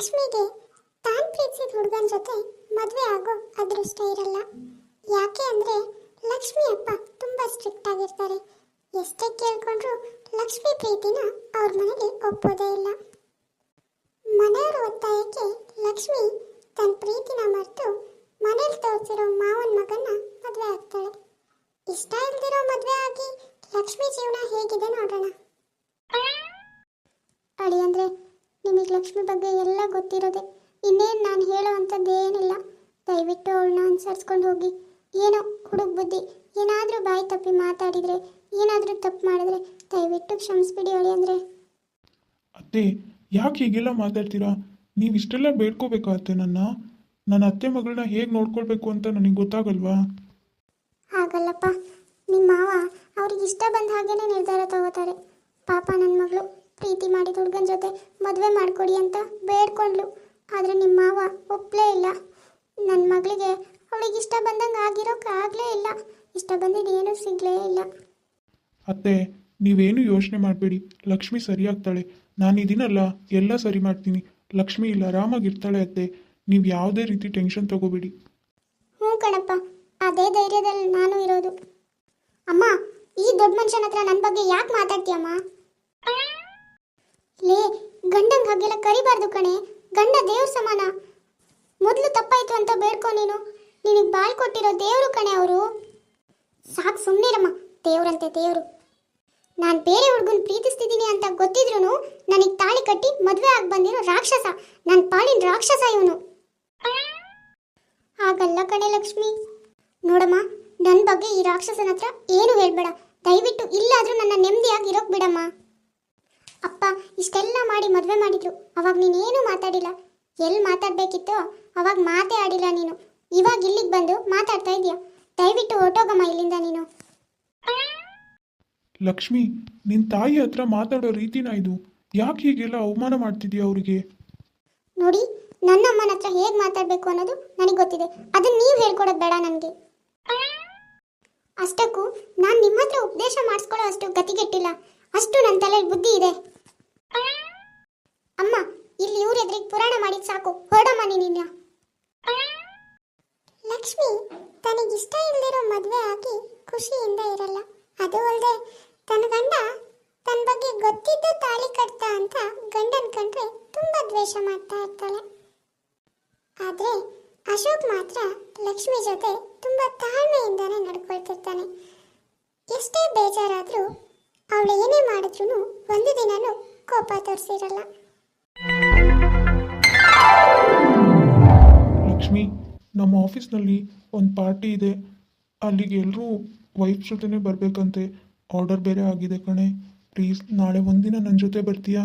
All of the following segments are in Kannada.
ಲಕ್ಷ್ಮಿಗೆ ತಾನು ಪ್ರೀತಿಸಿದ ಹುಡುಗನ ಜೊತೆ ಮದುವೆ ಆಗೋ ಅದೃಷ್ಟ ಇರಲ್ಲ. ಯಾಕೆ ಅಂದರೆ ಲಕ್ಷ್ಮಿ ಅಪ್ಪ ತುಂಬಾ ಸ್ಟ್ರಿಕ್ಟ್ ಆಗಿರ್ತಾರೆ. ಎಷ್ಟೇ ಕೇಳ್ಕೊಂಡ್ರು ಲಕ್ಷ್ಮಿ ಪ್ರೀತಿನ ಅವ್ರ ಮನೆಗೆ ಒಪ್ಪೋದೇ ಇಲ್ಲ. ಮನೆಯವರ ಒತ್ತಾಯಕ್ಕೆ ಲಕ್ಷ್ಮಿ ತನ್ನ ಪ್ರೀತಿನ ಮರೆತು ಮನೇಲಿ ತೋರಿಸಿರೋ ಮಾವನ ಮಗನ ಮದುವೆ ಆಗ್ತಾಳೆ. ಇಷ್ಟ ಇಲ್ದಿರೋ ಮದುವೆ ಆಗಿ ಲಕ್ಷ್ಮಿ ಜೀವನ ಹೇಗಿದೆ ನೋಡೋಣ. ಅಳಿ ಅಂದ್ರೆ ನಿಮಗೆ ಲಕ್ಷ್ಮಿ ಬಗ್ಗೆ ಎಲ್ಲ ಗೊತ್ತಿರೋದೆ. ಇನ್ನೇನು ನಾನು ಹೇಳೋ ಅಂಥದ್ದು ಏನಿಲ್ಲ ದಯವಿಟ್ಟು ಅವಳನ್ನ ಅನುಸರಿಸ್ಕೊಂಡು ಹೋಗಿ. ಏನೋ ಹುಡುಗ ಬುದ್ಧಿ. ಏನಾದರೂ ಬಾಯಿ ತಪ್ಪಿ ಮಾತಾಡಿದರೆ ಏನಾದರೂ ತಪ್ಪು ಮಾಡಿದ್ರೆ ದಯವಿಟ್ಟು ಕ್ಷಮಿಸ್ಬಿಡಿ ಅಳಿ ಅಂದರೆ. ಅತ್ತೆ ಯಾಕೆ ಹೀಗೆಲ್ಲ ಮಾತಾಡ್ತೀರಾ? ನೀವು ಇಷ್ಟೆಲ್ಲ ಬೇಡ್ಕೋಬೇಕಾಗತ್ತೆ ನನ್ನ. ನನ್ನ ಅತ್ತೆ ಮಗಳನ್ನ ಹೇಗೆ ನೋಡ್ಕೊಳ್ಬೇಕು ಅಂತ ನನಗೆ ಗೊತ್ತಾಗಲ್ವಾ? ಹಾಗಲ್ಲಪ್ಪ. ನಿಮ್ಮ ಮಾವ ಅವ್ರಿಗೆ ಇಷ್ಟ ಬಂದ ಹಾಗೇನೆ ನಿರ್ಧಾರ ತಗೋತಾರೆ. ಪಾಪ ನನ್ನ ಮಗಳು. ಪ್ರೀತಿ ಮಾಡಿದ ಹುಡುಗನ ಜೊತೆ ಮದುವೆ ಮಾಡಿಕೊಡಿ ಅಂತ ಬೇಡ್ಕೊಂಡ್ಲು. ಆದರೆ ನಿಮ್ಮ ಮಾವ ಒಪ್ಪಲೇ ಇಲ್ಲ. ನನ್ನ ಮಗಳಿಗೆ ಅವಳಿಗೆ ಇಷ್ಟ ಬಂದಂಗೆ ಆಗಿರೋಕೆ ಆಗಲೇ ಇಲ್ಲ. ಇಷ್ಟ ಬಂದಿದ್ದು ಏನೂ ಸಿಗಲೇ ಇಲ್ಲ. ಅತ್ತೆ ನೀವೇನು ಯೋಚನೆ ಮಾಡಬೇಡಿ. ಲಕ್ಷ್ಮಿ ಸರಿಯಾಗ್ತಾಳೆ. ನಾನು ಇದೀನಲ್ಲ ಎಲ್ಲ ಸರಿ ಮಾಡ್ತೀನಿ. ಲಕ್ಷ್ಮಿ ಇಲ್ಲ ಆರಾಮಾಗಿರ್ತಾಳೆ ಅತ್ತೆ. ನೀವು ಯಾವುದೇ ರೀತಿ ಟೆನ್ಷನ್ ತಗೋಬೇಡಿ. ಹ್ಞೂ ಕಣಪ್ಪ ಅದೇ ಧೈರ್ಯದಲ್ಲಿ ನಾನು ಇರೋದು. ಅಮ್ಮ ಈ ದೊಡ್ಡ ಮನುಷ್ಯನ ಹತ್ರ ನನ್ನ ಬಗ್ಗೆ ಯಾಕೆ ಮಾತಾಡ್ತೀಯಮ್ಮ? ಲೇ, ಗಂಡಂಗ್ ಹಾಗೆಲ್ಲ ಕರಿಬಾರ್ದು ಕಣೆ. ಗಂಡ ದೇವ್ರ ಸಮಾನ. ಮೊದಲು ತಪ್ಪಾಯ್ತು ಅಂತ ಬೇಡ್ಕೊ ನೀನು. ನಿನಗೆ ಬಾಳ್ ಕೊಟ್ಟಿರೋ ದೇವ್ರು ಕಣೆ ಅವರು. ಸಾಕು ಸುಮ್ಮನಿರಮ್ಮ ದೇವ್ರಂತೆ ದೇವ್ರು. ನಾನು ಬೇರೆ ಹುಡುಗನ ಪ್ರೀತಿಸ್ತಿದ್ದೀನಿ ಅಂತ ಗೊತ್ತಿದ್ರು ನನಗೆ ತಾಳಿ ಕಟ್ಟಿ ಮದುವೆ ಆಗಿ ಬಂದಿರೋ ರಾಕ್ಷಸ. ನನ್ನ ಪಾಳಿನ ರಾಕ್ಷಸ ಇವನು. ಹಾಗಲ್ಲ ಕಣೆ ಲಕ್ಷ್ಮಿ. ನೋಡಮ್ಮ ನನ್ನ ಬಗ್ಗೆ ಈ ರಾಕ್ಷಸನ ಹತ್ರ ಏನು ಹೇಳ್ಬೇಡ. ದಯವಿಟ್ಟು ಇಲ್ಲಾದ್ರೂ ನನ್ನ ನೆಮ್ಮದಿಯಾಗಿ ಇರೋಕ್ ಬಿಡಮ್ಮ. ಇಷ್ಟೆಲ್ಲ ಮಾಡಿ ಮದುವೆ ಮಾಡಿದ್ರು. ಅವಾಗ ನೀನೇನು ಮಾತಾಡಿಲ್ಲ. ಎಲ್ಲಿ ಮಾತಾಡ್ಬೇಕಿತ್ತು ಅವಾಗ ಮಾತೇ ಆಡಿಲ್ಲ ನೀನು. ಇವಾಗ ಇಲ್ಲಿಗೆ ಬಂದು ಮಾತಾಡ್ತಾ ಇದೀಯ ದಯವಿಟ್ಟು ಹೊರಟೋಗಮ್ಮ ಇಲ್ಲಿಂದ ನೀನು. ಲಕ್ಷ್ಮಿ ನಿನ್ನ ತಾಯಿ ಹತ್ರ ಮಾತಾಡೋ ರೀತಿನ ಇದು. ಯಾಕೆ ಹೀಗೆಲ್ಲ ಅವಮಾನ ಮಾಡ್ತಿದ್ಯಾ ಅವರಿಗೆ? ನೋಡಿ ನನ್ನ ಅಮ್ಮನ ಹತ್ರ ಹೇಗೆ ಮಾತಾಡಬೇಕು ಅನ್ನೋದು ನನಗೆ ಗೊತ್ತಿದೆ. ಅದನ್ನ ನೀವು ಹೇಳ್ಕೊಡೋದು ಬೇಡ ನನಗೆ. ಅಷ್ಟಕ್ಕೂ ನಾನು ನಿಮ್ಮ ಹತ್ರ ಉಪದೇಶ ಮಾಡಿಸ್ಕೊಳ್ಳೋ ಅಷ್ಟು ಗತಿಗೆಟ್ಟಿಲ್ಲ. ಅಷ್ಟು ನನ್ನ ತಲೆಯಲ್ಲಿ ಬುದ್ಧಿ ಇದೆ. ಅಮ್ಮ, ಇಲ್ಲಿ ಇವ್ರ ಎದುರಿಗೆ ಪುರಾಣ ಮಾಡಿದ್ ಸಾಕು. ಹೊರಡಮ್ಮ ನೀನಿನ್ನ ಲಕ್ಷ್ಮಿ, ತನಗಿಷ್ಟ ಇಲ್ದಿರೋ ಮದುವೆ ಆಗಿ ಖುಷಿಯಿಂದ ಇರಲ್ಲ. ಅದು ಅಲ್ಲದೆ ತನ್ನ ಗಂಡ ತನ್ನ ಬಗ್ಗೆ ಗೊತ್ತಿದ್ದು ತಾಳಿ ಕಟ್ತಾ ಅಂತ ಗಂಡನ ಕಂಡ್ರೆ ತುಂಬಾ ದ್ವೇಷ ಮಾಡ್ತಾ ಇರ್ತಾಳೆ. ಆದ್ರೆ ಅಶೋಕ್ ಮಾತ್ರ ಲಕ್ಷ್ಮಿ ಜೊತೆ ತುಂಬಾ ತಾಳ್ಮೆಯಿಂದಾನೆ ನಡ್ಕೊಳ್ತಿರ್ತಾನೆ. ಎಷ್ಟೇ ಬೇಜಾರಾದರೂ ಅವಳು ಏನೇ ಮಾಡಿದ್ರು ಒಂದು ದಿನನೂ ಕೋಪ ತೋರಿಸಿರಲ್ಲ. ಲಕ್ಷ್ಮಿ ನಮ್ಮ ಆಫೀಸ್ನಲ್ಲಿ ಒಂದು ಪಾರ್ಟಿ ಇದೆ. ಅಲ್ಲಿಗೆ ಎಲ್ಲರೂ ವೈಫ್ ಜೊತೆನೇ ಬರಬೇಕಂತೆ. ಆರ್ಡರ್ ಬೇರೆ ಆಗಿದೆ ಕಣೆ. ಪ್ಲೀಸ್ ನಾಳೆ ಒಂದಿನ ನನ್ನ ಜೊತೆ ಬರ್ತೀಯಾ?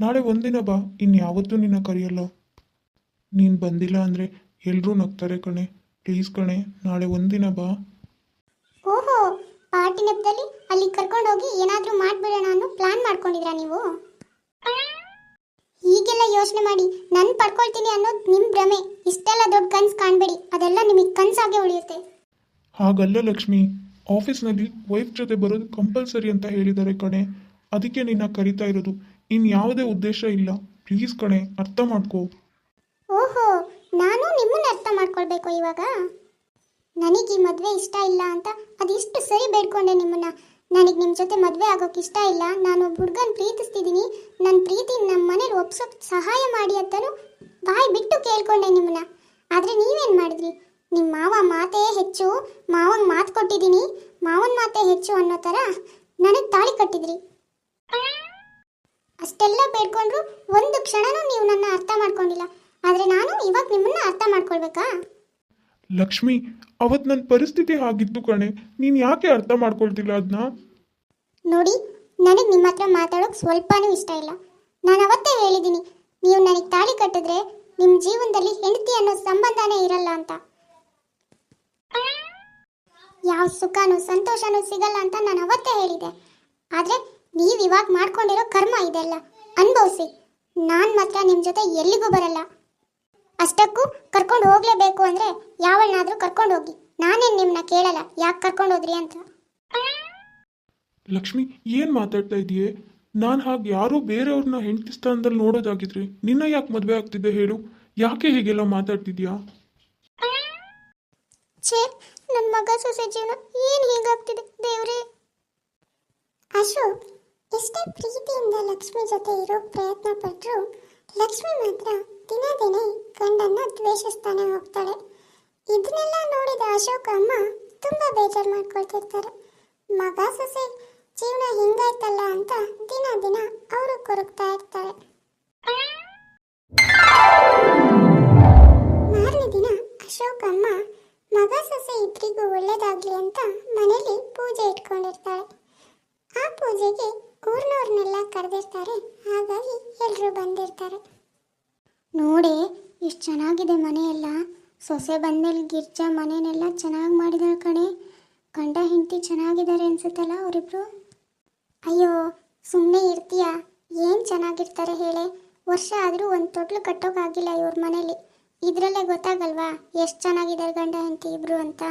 ನಾಳೆ ಒಂದಿನ ಬಾ ಇನ್ಯಾವತ್ತೂ ನಿನ್ನ ಕರೆಯಲ್ಲ. ನೀನು ಬಂದಿಲ್ಲ ಅಂದರೆ ಎಲ್ಲರೂ ನಗ್ತಾರೆ ಕಣೆ. ಪ್ಲೀಸ್ ಕಣೆ ನಾಳೆ ಒಂದಿನ ಬಾ. ಓಹೋ ಪಾರ್ಟಿ ನೆಪದಲ್ಲಿ ಅಲ್ಲಿ ಕರ್ಕೊಂಡು ಹೋಗಿ ಏನಾದರೂ ಮಾಡ್ಬಿಡೋಣ ಅನ್ನೋ ಪ್ಲಾನ್ ಮಾಡ್ಕೊಂಡಿದ್ರಾ ನೀವು? ಹೀಗೆಲ್ಲ ಯೋಚನೆ ಮಾಡಿ ನನ್ ಪಡ್ಕೊಳ್ತೀನಿ ಅನ್ನೋದು ನಿಮ್ ಭ್ರಮೆ. ಇಷ್ಟೆಲ್ಲ ದೊಡ್ಡ ಕನ್ಸ್ ಕಾಣಬೇಡಿ. ಅದೆಲ್ಲ ನಿಮಗೆ ಕನ್ಸಾಗೆ ಉಳಿಯುತ್ತೆ. ಹಾಗಲ್ಲ ಲಕ್ಷ್ಮಿ. ಆಫೀಸ್ನಲ್ಲಿ ವೈಫ್ ಜೊತೆ ಬರೋದು ಕಂಪಲ್ಸರಿ ಅಂತ ಹೇಳಿದ್ದಾರೆ ಕಣೆ. ಅದಕ್ಕೆ ನಿನ್ನ ಕರಿತಾ ಇರೋದು. ಇನ್ ಯಾವುದೇ ಉದ್ದೇಶ ಇಲ್ಲ. ಪ್ಲೀಸ್ ಕಣೆ ಅರ್ಥ ಮಾಡ್ಕೋ. ಓಹೋ ನಾನು ನಿಮ್ಮನ್ನ ಅರ್ಥ ಮಾಡ್ಕೊಳ್ಬೇಕು ಇವಾಗ? ನನಗೆ ಈ ಮದುವೆ ಇಷ್ಟ ಇಲ್ಲ ಅಂತ ಅದಿಷ್ಟು ಸರಿ ಬೇಡ್ಕೊಂಡೆ ನಿಮ್ಮನ್ನ. ನನಗೆ ನಿಮ್ಮ ಜೊತೆ ಮದುವೆ ಆಗೋಕೆ ಇಷ್ಟ ಇಲ್ಲ. ನಾನು ಒಬ್ಬ ಹುಡುಗನ ಪ್ರೀತಿಸ್ತಿದ್ದೀನಿ ನನ್ನ ಪ್ರೀತಿ ನಮ್ಮ ಮನೇಲಿ ಒಪ್ಸೋಕೆ ಸಹಾಯ ಮಾಡಿ ಅಂತಲೂ ಬಾಯಿ ಬಿಟ್ಟು ಕೇಳ್ಕೊಂಡೆ ನಿಮ್ಮನ್ನ ಆದರೆ ನೀವೇನು ಮಾಡಿದ್ರಿ? ನಿಮ್ಮ ಮಾವ ಮಾತೇ ಹೆಚ್ಚು. ಮಾವನ ಮಾತು ಕೊಟ್ಟಿದ್ದೀನಿ ಮಾವನ ಮಾತೇ ಹೆಚ್ಚು ಅನ್ನೋ ಥರ ನನಗೆ ತಾಳಿ ಕಟ್ಟಿದ್ರಿ. ಅಷ್ಟೆಲ್ಲ ಬೇಡ್ಕೊಂಡ್ರು ಒಂದು ಕ್ಷಣನೂ ನೀವು ನನ್ನ ಅರ್ಥ ಮಾಡ್ಕೊಂಡಿಲ್ಲ. ಆದರೆ ನಾನು ಇವಾಗ ನಿಮ್ಮನ್ನ ಅರ್ಥ ಮಾಡ್ಕೊಳ್ಬೇಕಾ? ಲಕ್ಷ್ಮಿ ಅವತ್ತು ನನ್ನ ಪರಿಸ್ಥಿತಿ ಹಾಗಿತ್ತು ಕಣೆ. ನೀನು ಯಾಕೆ ಅರ್ಥ ಮಾಡ್ಕೊಳ್ತಿಲ್ಲ ಅದನ್ನ ನೋಡಿ, ನನಗೆ ನಿಮ್ಮ ಹತ್ರ ಮಾತಾಡೋಕೆ ಸ್ವಲ್ಪನೂ ಇಷ್ಟ ಇಲ್ಲ. ನಾನು ಅವತ್ತೇ ಹೇಳಿದ್ದೀನಿ ನೀವು ನನಗೆ ತಾಳಿ ಕಟ್ಟಿದ್ರೆ ನಿಮ್ಮ ಜೀವನದಲ್ಲಿ ಹೆಂಡತಿ ಅನ್ನೋ ಸಂಬಂಧನೇ ಇರಲ್ಲ ಅಂತ. ಯಾವ ಸುಖನೂ ಸಂತೋಷನೂ ಸಿಗಲ್ಲ ಅಂತ ನಾನು ಅವತ್ತೇ ಹೇಳಿದೆ. ಆದರೆ ನೀವು ಇವಾಗ ಮಾಡ್ಕೊಂಡಿರೋ ಕರ್ಮ ಇದೆಲ್ಲ. ಅನುಭವಿಸಿ, ನಾನು ಮಾತ್ರ ನಿಮ್ಮ ಜೊತೆ ಎಲ್ಲಿಗೂ ಬರಲ್ಲ. ಅಷ್ಟಕ್ಕೂ ಕರ್ಕೊಂಡು ಹೋಗ್ಲೇಬೇಕು ಅಂದ್ರೆ ಯಾವಳನ್ನಾದ್ರೂ ಕರ್ಕೊಂಡು ಹೋಗಿ. ನಾನೇನು ನಿಮ್ಮನ್ನ ಕೇಳಲ್ಲ ಯಾಕೆ ಕರ್ಕೊಂಡು ಹೋದ್ರಿ ಅಂತ? ಲಕ್ಷ್ಮಿ ಏನು ಮಾತಾಡ್ತಾ ಇದೆಯೇ ನಾನು ಹಾಗೆ ಯಾರೋ ಬೇರೆಯವ್ರನ್ನ ಹೆಂಡತಿ ಸ್ಥಾನದಲ್ಲಿ ನೋಡೋದಾಗಿದ್ರಿ ನಿನ್ನ ಯಾಕೆ ಮದುವೆ ಆಗ್ತಿದ್ದೆ ಹೇಳು. ಯಾಕೆ ಹೀಗೆಲ್ಲ ಮಾತಾಡ್ತಿದ್ಯಾ ಛೇ ನನ್ನ ಮಗ ಸೊಸೆ ಜೀವನ ಏನು ಹೀಗಾಗ್ತಿದೆ ದೇವ್ರೇ? ಅಶೋಕ್ ಎಷ್ಟೇ ಪ್ರೀತಿಯಿಂದ ಲಕ್ಷ್ಮಿ ಜೊತೆ ಇರೋ ಪ್ರಯತ್ನ ಪಟ್ಟರು ಲಕ್ಷ್ಮಿ ಮಾತ್ರ ದಿನ ದಿನೇ ಗಂಡನ್ನ ದ್ವೇಷಿಸ್ತಾನೆ ಹೋಗ್ತಾಳೆ. ಇದನ್ನೆಲ್ಲ ನೋಡಿದ ಅಶೋಕ ಅಮ್ಮ ತುಂಬಾ ಬೇಜಾರು ಮಾಡ್ಕೊಳ್ತಿರ್ತಾರೆ. ಮಗ ಸೊಸೆ, ಜೀವನ ಹಿಂಗಾಯ್ತಲ್ಲ ಅಂತ ದಿನ ದಿನ ಅವರು ಕೊರಗ್ತಾ ಇರ್ತಾರೆ. ಮಾರನೇ ದಿನ ಅಶೋಕ ಅಮ್ಮ ಮಗ ಸೊಸೆ ಇಬ್ಬರಿಗೂ ಒಳ್ಳೇದಾಗ್ಲಿ ಅಂತ ಮನೆಯಲ್ಲಿ ಪೂಜೆ ಇಟ್ಕೊಂಡಿರ್ತಾಳೆ. ಆ ಪೂಜೆಗೆ ಊರ್ನವ್ರನ್ನೆಲ್ಲ ಕರೆದಿರ್ತಾರೆ. ಹಾಗಾಗಿ ಎಲ್ಲರೂ ಬಂದಿರ್ತಾರೆ. ನೋಡಿ ಎಷ್ಟು ಚೆನ್ನಾಗಿದೆ ಮನೆಯೆಲ್ಲ. ಸೊಸೆ ಬಂದ್ಮೇಲೆ ಗಿರ್ಜಾ ಮನೆಯನ್ನೆಲ್ಲ ಚೆನ್ನಾಗಿ ಮಾಡಿದಾಳೆ ಕಣೆ. ಗಂಡ ಹೆಂಡತಿ ಚೆನ್ನಾಗಿದ್ದಾರೆ ಅನ್ಸುತ್ತಲ್ಲ ಅವರಿಬ್ರು? ಅಯ್ಯೋ ಸುಮ್ಮನೆ ಇರ್ತೀಯಾ? ಏನು ಚೆನ್ನಾಗಿರ್ತಾರೆ ಹೇಳೆ? ವರ್ಷ ಆದರೂ ಒಂದು ತೊಟ್ಲು ಕಟ್ಟೋಕ್ಕಾಗಿಲ್ಲ ಇವ್ರ ಮನೇಲಿ. ಇದರಲ್ಲೇ ಗೊತ್ತಾಗಲ್ವಾ ಎಷ್ಟು ಚೆನ್ನಾಗಿದ್ದಾರೆ ಗಂಡ ಹೆಂಡತಿ ಇಬ್ರು ಅಂತ?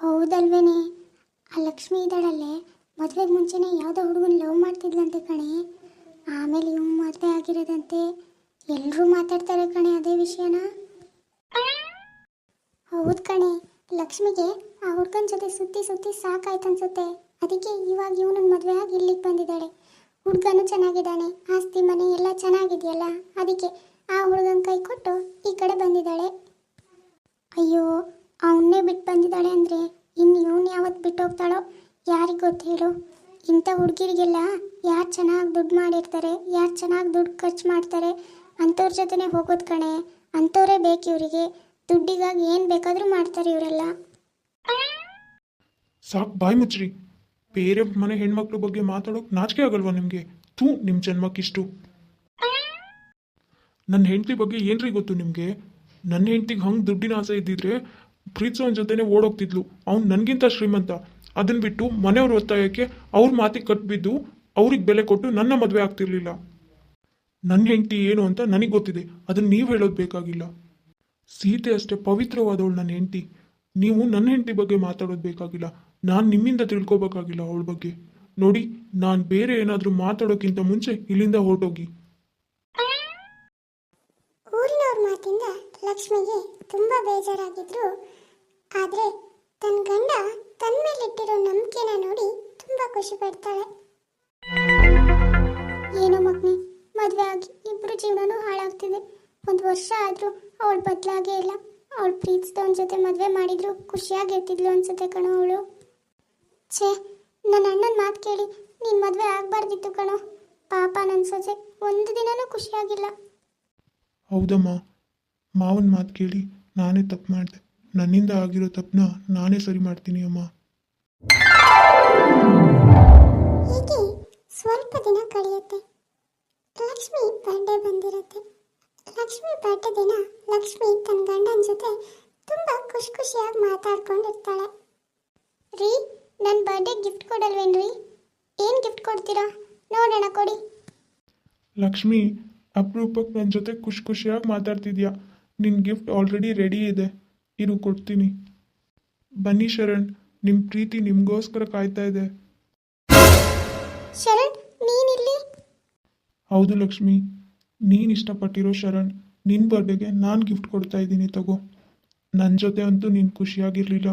ಹೌದಲ್ವೇನೆ. ಆ ಲಕ್ಷ್ಮಿ ಇದ್ದಾಳಲ್ಲೇ. ಮದುವೆಗೆ ಮುಂಚೆನೇ ಯಾವುದೋ ಹುಡುಗನ ಲವ್ ಮಾಡ್ತಿದ್ಲಂತೆ ಕಣೆ. ಆಮೇಲೆ ಇವ್ ಮದುವೆ ಆಗಿರೋದಂತೆ ಎಲ್ಲರೂ ಮಾತಾಡ್ತಾರೆ ಕಣೆ ಅದೇ ವಿಷಯನ. ಹೌದು ಕಣೆ, ಲಕ್ಷ್ಮಿಗೆ ಆ ಹುಡ್ಗನ ಜೊತೆ ಸುತ್ತಿ ಸುತ್ತಿ ಸಾಕಾಯ್ತು ಅನ್ಸುತ್ತೆ. ಅದಕ್ಕೆ ಇವಾಗ ಇವನನ್ ಮದುವೆ ಆಗಿ ಇಲ್ಲಿಗೆ ಬಂದಿದ್ದಾಳೆ. ಹುಡ್ಗನು ಚೆನ್ನಾಗಿದ್ದಾನೆ, ಆಸ್ತಿ ಮನೆ ಎಲ್ಲ ಚೆನ್ನಾಗಿದೆಯಲ್ಲ, ಅದಕ್ಕೆ ಆ ಹುಡುಗನ ಕೈ ಕೊಟ್ಟು ಈ ಕಡೆ ಬಂದಿದ್ದಾಳೆ. ಅಯ್ಯೋ, ಅವನ್ನೇ ಬಿಟ್ಟು ಬಂದಿದ್ದಾಳೆ ಅಂದರೆ ಇನ್ನು ಇವನ್ ಯಾವತ್ತು ಬಿಟ್ಟು ಹೋಗ್ತಾಳೋ ಯಾರಿಗೆ ಗೊತ್ತು ಇಂಥ ಹುಡುಗಿರಿಗೆಲ್ಲ ಯಾರು ಚೆನ್ನಾಗಿ ದುಡ್ಡು ಮಾಡಿರ್ತಾರೆ, ಯಾರು ಚೆನ್ನಾಗಿ ದುಡ್ಡು ಖರ್ಚು ಮಾಡ್ತಾರೆ, ಅಂಥವ್ರ ಜೊತೆನೇ ಹೋಗೋದು ಕಣೆ. ಅಂಥವರೇ ಬೇಕು ಇವರಿಗೆ. ದುಡ್ಡಿಗಾಗಿ ಏನು ಬೇಕಾದರೂ ಮಾಡ್ತಾರೆ ಇವರೆಲ್ಲ. ಸಾಕು ಬಾಯ್ ಮುಚ್ಚ್ರಿ ಬೇರೆ ಮನೆ ಹೆಣ್ಮಕ್ಳ ಬಗ್ಗೆ ಮಾತಾಡೋಕೆ ನಾಚಿಕೆ ಆಗಲ್ವಾ ನಿಮಗೆ? ತೂ ನಿಮ್ಮ ಜನ್ಮಕ್ಕಿಷ್ಟು. ನನ್ನ ಹೆಂಡತಿ ಬಗ್ಗೆ ಏನ್ರಿ ಗೊತ್ತು ನಿಮಗೆ? ನನ್ನ ಹೆಂಡತಿಗೆ ಹಂಗೆ ದುಡ್ಡಿನ ಆಸೆ ಇದ್ದಿದ್ರೆ ಪ್ರೀತಿಸೋನ್ ಜೊತೆನೆ ಓಡೋಗ್ತಿದ್ಲು. ಅವ್ನು ನನಗಿಂತ ಶ್ರೀಮಂತ. ಅದನ್ನ ಬಿಟ್ಟು ಮನೆಯವ್ರ ಒತ್ತಾಯಕ್ಕೆ ಅವ್ರ ಮಾತಿಗೆ ಕಟ್ಬಿದ್ದು ಅವ್ರಿಗೆ ಬೆಲೆ ಕೊಟ್ಟು ನನ್ನ ಮದುವೆ ಆಗ್ತಿರ್ಲಿಲ್ಲ. ನನ್ನ ಹೆಂಡತಿ ಏನು ಅಂತ ನನಗೆ ಗೊತ್ತಿದೆ. ಅದನ್ನ ನೀವು ಹೇಳೋದು ಬೇಕಾಗಿಲ್ಲ. ಸೀತೆ ಅಷ್ಟೇ ಪವಿತ್ರವಾದವಳು ನನ್ನ ಹೆಂಡತಿ. ನೀವು ನನ್ನ ಹೆಂಡತಿ ಬಗ್ಗೆ ಮಾತಾಡೋದು ಬೇಕಾಗಿಲ್ಲ. ನಾನು ನಿಮ್ಮಿಂದ ತಿಳ್ಕೊಬೇಕಾಗಿಲ್ಲ ಅವಳ ಬಗ್ಗೆ. ನೋಡಿ, ನಾನು ಬೇರೆ ಏನಾದರೂ ಮಾತಾಡೋಕ್ಕಿಂತ ಮುಂಚೆ ಇಲ್ಲಿಂದ ಹೊರಟೋಗಿ. ಊರಿನವ್ರ ಮಾತಿಂದ ಲಕ್ಷ್ಮಿಗೆ ತುಂಬ ಬೇಜಾರಾಗಿದ್ರು. ಆದ್ರೆ ತನ್ನ ಗಂಡ ತನ್ನ ಮೇಲಿಟ್ಟಿರೋ ನಂಬಿಕೆನ ನೋಡಿ ತುಂಬ ಖುಷಿ ಪಡ್ತಾಳೆ. ಏನೋ ಮಗ್ನೆ, ಮದುವೆ ಆಗಿ ಇಬ್ರು ಜೀವನನೂ ಹಾಳಾಗ್ತಿದೆ. ಒಂದು ವರ್ಷ ಆದರೂ ಅವಳು ಬದಲಾಗೇ ಇಲ್ಲ. ಅವಳು ಪ್ರೀತಿಸಿದವನ ಜೊತೆ ಮದುವೆ ಮಾಡಿದ್ರು ಖುಷಿಯಾಗಿರ್ತಿದ್ಲು ಅನ್ಸುತ್ತೆ ಕಣೋ ಅವಳು. ಛೇ ನನ್ನ ಅಣ್ಣನ ಮಾತು ಕೇಳಿ, ನೀನು ಮದುವೆ ಆಗಬಾರ್ದಿತ್ತು ಕಣೋ. ಪಾಪ ನನ್ನ ಸೊಸೆ, ಒಂದು ದಿನನೂ ಖುಷಿಯಾಗಿಲ್ಲ. ಹೌದಮ್ಮ, ಮಾವನ ಮಾತು ಕೇಳಿ ನಾನೇ ತಪ್ಪು ಮಾಡಿದೆ. ನನ್ನಿಂದ ಆಗಿರೋ ತಪ್ಪನ್ನ ನಾನೇ ಸರಿ ಮಾಡ್ತೀನಿ ಅಮ್ಮ. ಹೀಗೆ ಸ್ವಲ್ಪ ದಿನ ಕಳೆಯುತ್ತೆ. ಲಕ್ಷ್ಮಿ ಬರ್ಡೇ ಬಂದಿರುತ್ತೆ. ಲಕ್ಷ್ಮಿ ಬರ್ಡೇ ದಿನ ಲಕ್ಷ್ಮಿ ತನ್ನ ಗಂಡನ ಜೊತೆ ತುಂಬಾ ಖುಷಿ ಖುಷಿಯಾಗಿ ಮಾತಾಡ್ಕೊಂಡಿರ್ತಾಳೆ. ರೀ ನನ್ನ ಬರ್ಡೇ ಗಿಫ್ಟ್ ಕೊಡಲ್ವೇನ್ರಿ ಏನು ಗಿಫ್ಟ್ ಕೊಡ್ತೀರಾ? ನೋಡೋಣ ಕೊಡಿ. ಲಕ್ಷ್ಮಿ ಅಪರೂಪಕ್ಕೆ ನನ್ನ ಜೊತೆ ಖುಷಿ ಖುಷಿಯಾಗಿ ಮಾತಾಡ್ತಿದ್ಯಾ? ನಿನ್ನ ಗಿಫ್ಟ್ ಆಲ್ರೆಡಿ ರೆಡಿ ಇದೆ. ಇರು ಕೊಡ್ತೀನಿ. ಬನ್ನಿ ಶರಣ್ ನಿಮ್ಮ ಪ್ರೀತಿ ನಿಮಗೋಸ್ಕರ ಕಾಯ್ತಾ ಇದೆ. ಶರಣ್ ನೀನಿಲ್ಲಿ? ಹೌದು ಲಕ್ಷ್ಮಿ ನೀನು ಇಷ್ಟಪಟ್ಟಿರೋ ಶರಣ್ ನಿನ್ನ ಬರ್ಡೆಗೆ ನಾನು ಗಿಫ್ಟ್ ಕೊಡ್ತಾ ಇದ್ದೀನಿ ತಗೋ. ನನ್ನ ಜೊತೆ ಅಂತೂ ನೀನು ಖುಷಿಯಾಗಿರಲಿಲ್ಲ.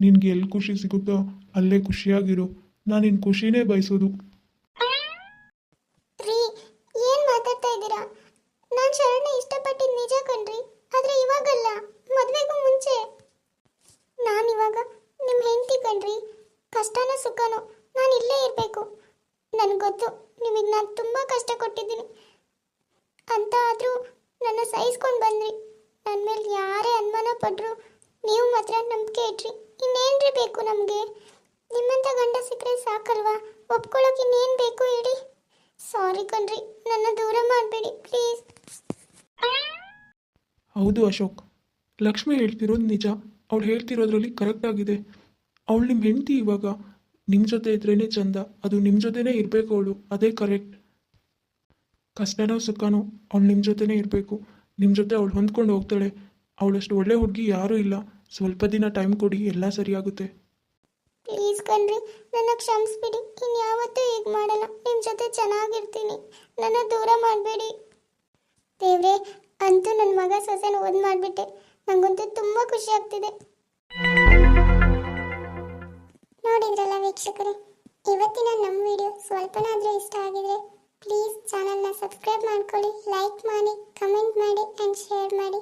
ನಿನಗೆ ಎಲ್ಲಿ ಖುಷಿ ಸಿಗುತ್ತೋ ಅಲ್ಲೇ ಖುಷಿಯಾಗಿರು. ನಾನು ನಿನ್ನ ಖುಷಿನೇ ಬಯಸೋದು ರೀ ಏನ್ ಮಾತಾಡ್ತಾ ಇದ್ದೀರಾ ನಾನು ಶರಣ್ನ ಇಷ್ಟಪಟ್ಟಿದ್ದು ನಿಜ ಕಣ್ರಿ ಆದ್ರೆ ಇವಾಗಲ್ಲ ಮದ್ವೆಗೂ ಮುಂಚೆ ನಾನು ಇವಾಗ ನಿಮ್ಮ ಹೆಂಡತಿ ಕಣ್ರಿ ಕಷ್ಟನ ಸುಖನೋ. ನಾನು ಇಲ್ಲೇ ಇರಬೇಕು. ನನಗೆ ಗೊತ್ತು, ನಿಮಗೆ ನಾನು ತುಂಬ ಕಷ್ಟ ಕೊಟ್ಟಿದ್ದೀನಿ. ಅಂತ ಆದರೂ ನನ್ನ ಸಹಿಸ್ಕೊಂಡು ಬಂದ್ರಿ. ನನ್ನ ಮೇಲೆ ಯಾರೇ ಅನುಮಾನ ಪಡ್ರು ನೀವು ಮಾತ್ರ ನಂಬಿಕೆ ಇಟ್ರಿ. ಇನ್ನೇನ್ರಿ ಬೇಕು ನಮಗೆ? ನಿಮ್ಮಂಥ ಗಂಡ ಸಿಕ್ಕರೆ ಸಾಕಲ್ವಾ? ಒಪ್ಕೊಳ್ಳೋಕೆ ಇನ್ನೇನು ಬೇಕು ಹೇಳಿ? ಸಾರಿ ಕಣ್ರಿ, ನನ್ನ ದೂರ ಮಾಡಬೇಡಿ, ಪ್ಲೀಸ್. ಹೌದು ಅಶೋಕ್. ಲಕ್ಷ್ಮಿ ಹೇಳ್ತಿರೋದು ನಿಜ. ಅವಳು ಹೇಳ್ತಿರೋದ್ರಲ್ಲಿ ಕರೆಕ್ಟ್ ಆಗಿದೆ. ಅವಳು ನಿಮ್ಮ ಹೆಂಡತಿ ಇವಾಗ? ನಿಮ್ಮ ಜೊತೆ ಇದ್ರೇನೆ ಚಂದ. ಅದು ನಿಮ್ಮ ಜೊತೆನೇ ಇರಬೇಕು ಅವಳು. ಅದೇ ಕರೆಕ್ಟ್ ಕಷ್ಟನೋ ಸುಖನೋ ಅವಳು ನಿಮ್ಮ ಜೊತೆನೇ ಇರಬೇಕು. ನಿಮ್ಮ ಜೊತೆ ಅವಳು ಹೊಂದ್ಕೊಂಡು ಹೋಗ್ತಾಳೆ. ಅವಳಷ್ಟು ಒಳ್ಳೆ ಹುಡುಗಿ ಯಾರೂ ಇಲ್ಲ. ಸ್ವಲ್ಪ ದಿನ ಟೈಮ್ ಕೊಡಿ, ಎಲ್ಲ ಸರಿಯಾಗುತ್ತೆ. ಪ್ಲೀಸ್ ಕಣ್ರಿ, ನನ್ನ ಕ್ಷಮಿಸ್ಬಿಡಿ. ಇನ್ಯಾವತ್ತೂ ಹೀಗೆ ಮಾಡಲ್ಲ. ನಿಮ್ಮ ಜೊತೆ ಚೆನ್ನಾಗಿರ್ತೀನಿ. ನನ್ನ ದೂರ ಮಾಡಬೇಡಿ. ದೇವ್ರೆ, ಅಂತೂ ನನ್ನ ಮಗ ಸೊಸೆನ ಓದ್ ಮಾಡಿಬಿಟ್ಟೆ ನನಗಂತೂ ತುಂಬ ಖುಷಿ ಆಗ್ತಿದೆ. ನೋಡಿದ್ರಲ್ಲ ವೀಕ್ಷಕರೇ, ಇವತ್ತಿನ ನಮ್ಮ ವಿಡಿಯೋ ಸ್ವಲ್ಪನಾದರೂ ಇಷ್ಟ ಆಗಿದ್ರೆ ಪ್ಲೀಸ್ ಚಾನಲ್ನ ಸಬ್ಸ್ಕ್ರೈಬ್ ಮಾಡ್ಕೊಳ್ಳಿ ಲೈಕ್ ಮಾಡಿ ಕಮೆಂಟ್ ಮಾಡಿ ಆ್ಯಂಡ್ ಶೇರ್ ಮಾಡಿ.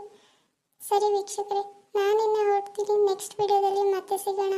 ಸರಿ ವೀಕ್ಷಕರೇ, ನಾನಿನ್ನ ಹೊರಡ್ತೀನಿ ನೆಕ್ಸ್ಟ್ ವಿಡಿಯೋದಲ್ಲಿ ಮತ್ತೆ ಸಿಗೋಣ.